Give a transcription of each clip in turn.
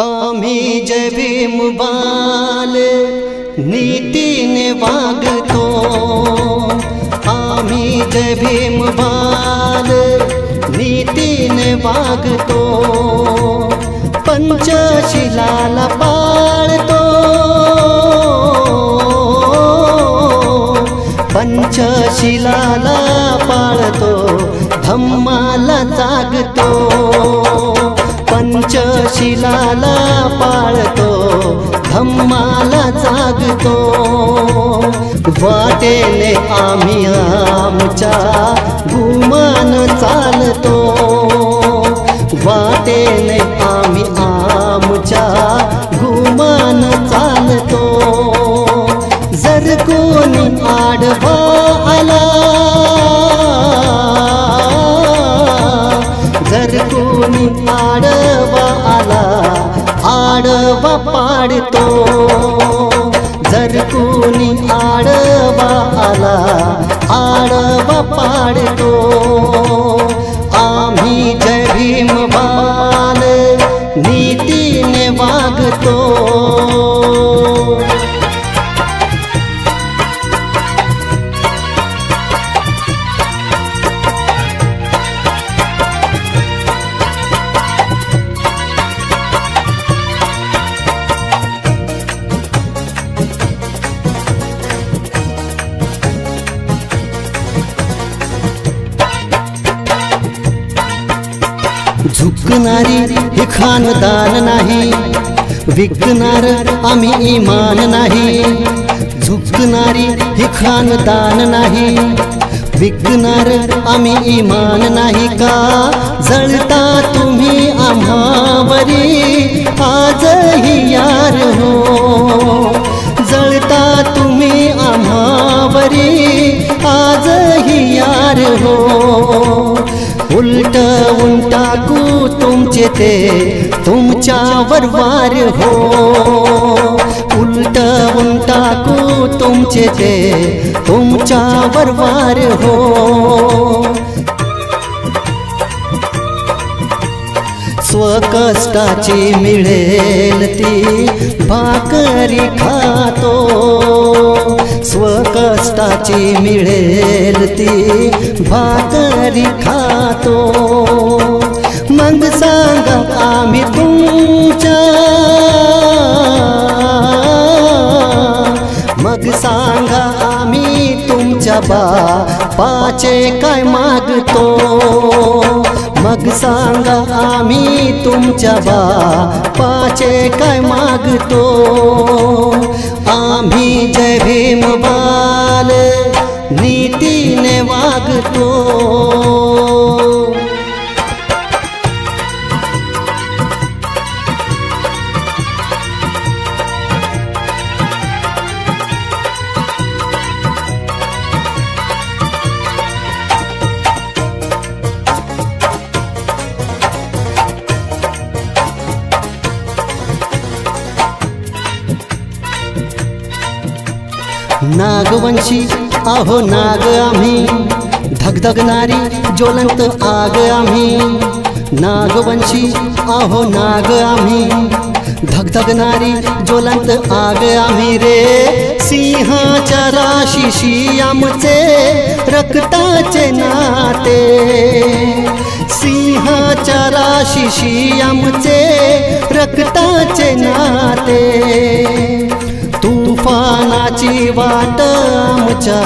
आम्ही जय भीम बाल नीतीने वागतो आम्ही जय भीम बाल नीतीने वागतो पंचशिलाला पाळतो पंचशिलाला पाळतो धम्माला जागतो शिलाला पाळतो धम्माला जागतो. वाटेने आम्ही आमच्या गुमान चालतो. वाटेने आम्ही आमच्या गुमान चालतो. जर कोणी आडवा पाडतो जर कोणी आडवा आला आडवा पाडतो. झुकणारी हे खानदान नाही. विकणार आम्ही इमान नाही. झुकणारी हे खानदान नाही. विकणार आम्ही इमान नाही का? जळता तुम्ही आम्हा होते ते तुमच्यावर वार हो. उलट टाकू तुमचे ते तुमच्यावर वार हो. स्वकष्टाची मिळेल ती भाकरी खातो. स्वकष्टाची मिळेल ती भाकरी खातो. आम्ही तुमच्या मग सांगा आम्ही तुमच्या बापाचे काय मागतो? मग सांगा आम्ही तुमच्या बापाचे काय मागतो? आम्ही जय भीम बाल नीतीने वागतो. नागवंशी आहो नाग आम्ही. धगधगणारी ज्वलंत आग आम्ही. नागवंशी आहो नाग आम्ही. धगधगणारी ज्वलंत आग आम्ही रे. सिंहाच्या राशीशी आमचे रक्ताचे नाते. सिंहाच्या राशीशी आमचे रक्ताचे नाते. तुफानाची वाट आमच्या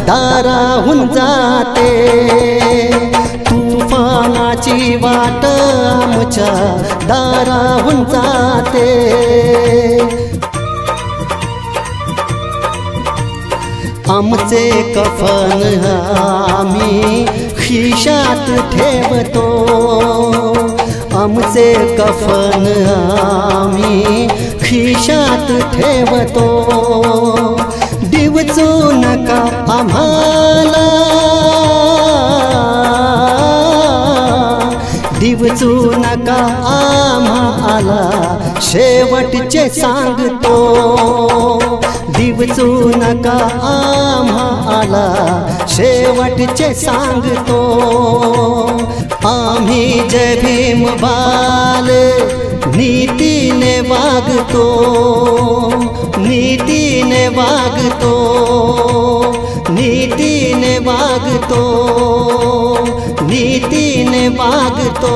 दाराहून जाते. तुफानाची वाट आमच्या दाराहून जाते. आमचे कफन आम्ही खिशात ठेवतो. आमचे कफन आम्ही खिशात ठेवतो. दिवचू नका आम्हाला. दिवचू नका आम्हाला. शेवटचे सांगतो. दिवचू नका आम्हाला. शेवटचे सांगतो. आम्ही जय भीम बाल नीतीने वागतो नीतीने वागतो नीतीने वागतो नीतीने वागतो.